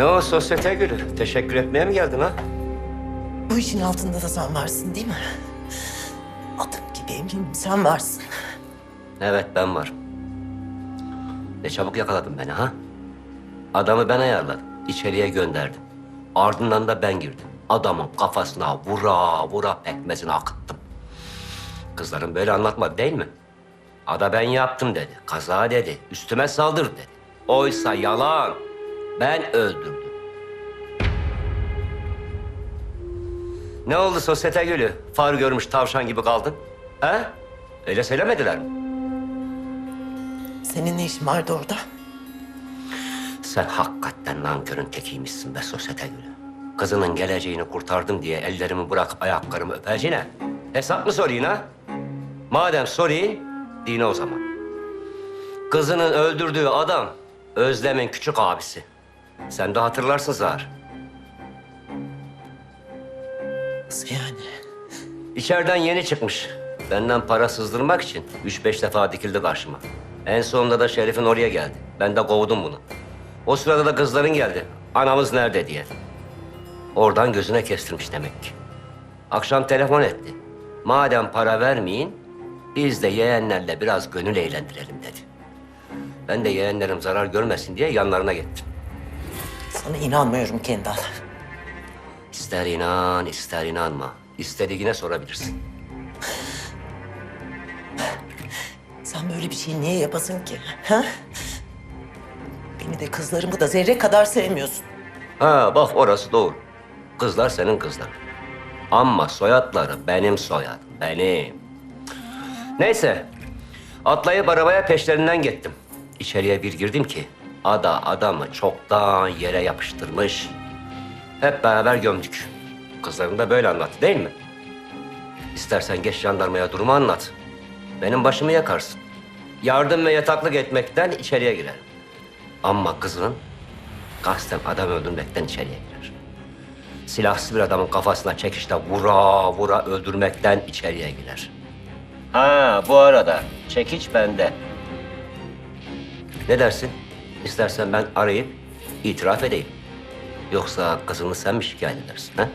Ne o sosyete gülü? Teşekkür etmeye mi geldin ha? Bu işin altında da sen varsın değil mi? Adım gibi eminim sen varsın. Evet ben varım. Ne çabuk yakaladın beni ha? Adamı ben ayarladım. içeriye gönderdim. Ardından da ben girdim. Adamın kafasına vura vura pekmezini akıttım. Kızların böyle anlatmadı değil mi? Ada ben yaptım dedi. Kaza dedi. Üstüme saldır dedi. Oysa yalan. Ben öldürdüm. Ne oldu sosyete gülü? Far görmüş tavşan gibi kaldın. He? Öyle söylemediler mi? Senin ne işin vardı orada? Sen hakikaten nankörün tekiymişsin be sosyete gülü. Kızının geleceğini kurtardım diye ellerimi bırakıp ayaklarımı öpeceğine hesap mı sorayım ha? Madem sorayım, dine o zaman. Kızının öldürdüğü adam Özlem'in küçük abisi. Sen de hatırlarsın Zahar. Nasıl yani? İçeriden yeni çıkmış. Benden para sızdırmak için üç beş defa dikildi karşıma. En sonunda da Şerif'in oraya geldi. Ben de kovdum bunu. O sırada da kızların geldi. Anamız nerede diye. Oradan gözüne kestirmiş demek ki. Akşam telefon etti. Madem para vermeyin, biz de yeğenlerle biraz gönül eğlendirelim dedi. Ben de yeğenlerim zarar görmesin diye yanlarına gittim. Sana inanmıyorum Kendal. İster inan, ister inanma. İstediğine sorabilirsin. Sen böyle bir şeyi niye yapasın ki? Ha? Beni de kızlarımı da zerre kadar sevmiyorsun. Ha bak orası doğru. Kızlar senin kızların. Ama soyadları benim soyadım. Benim. Neyse. Atlayıp arabaya peşlerinden gittim. İçeriye bir girdim ki ada adamı çoktan yere yapıştırmış. Hep beraber gömdük. Kızlarım da böyle anlattı değil mi? İstersen geç jandarmaya durumu anlat. Benim başımı yakarsın. Yardım ve yataklık etmekten içeriye girerim. Ama kızının kasten adam öldürmekten içeriye girer. Silahsız bir adamın kafasına çekişle vura vura öldürmekten içeriye girer. Ha bu arada çekiç bende. Ne dersin? İstersen ben arayıp itiraf edeyim. Yoksa kızını sen mi şikayet edersin ha?